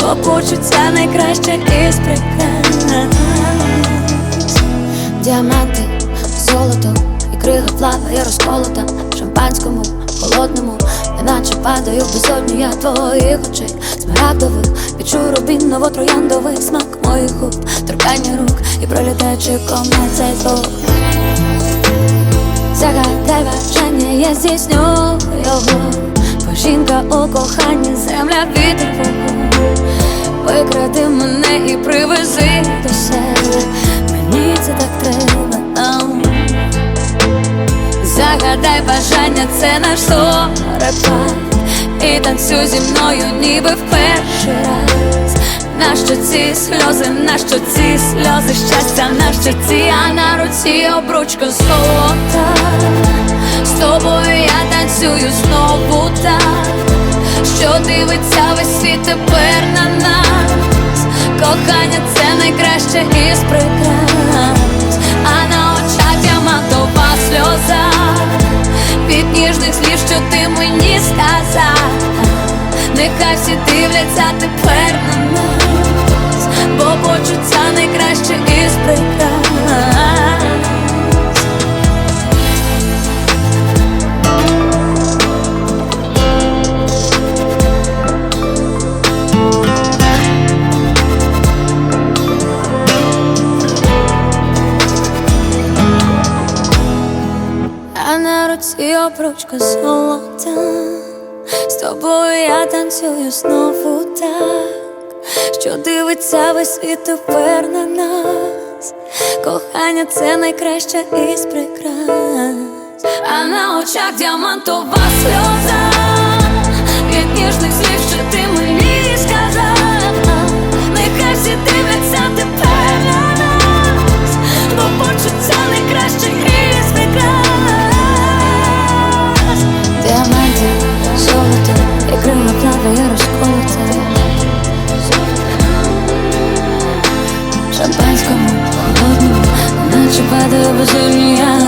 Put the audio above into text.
бо почуття найкраще із прикрас. Діаманти, золото і крига плаває розколота шампанському, холодному, неначе падаю в безодню я твоїх очей. Смарагдових, відчую рубіново трояндовий смак моїх губ, торкання рук і пролітаючи комет цей звук. Загадай бажання, я здійсню його жінка у коханні, земля вітер вогонь Викради мене і привези до себе. Мені це так треба нам Загадай бажання, це наш зорепад І танцюй зі мною, ніби в перший раз. Нащо ці сльози, нащо ці сльози? Щастя, нащо ці, а на руці обручка золота. З тобою я танцюю знову так Що дивиться весь світ тепер на нас Кохання це найкраще із прикрас А на очах діамантова сльоза Від ніжних слів, що ти мені сказав Нехай всі дивляться тепер на нас, бо почуття найкраще із прикрас. Руці обручка золота. З тобою я танцюю знову так Що дивиться весь світ тепер на нас. Кохання це найкраще із прикрас. А на очах діамантова сльоза Від ніжних слів, плаває розколоте Шампанському, холодному, наче падає безумія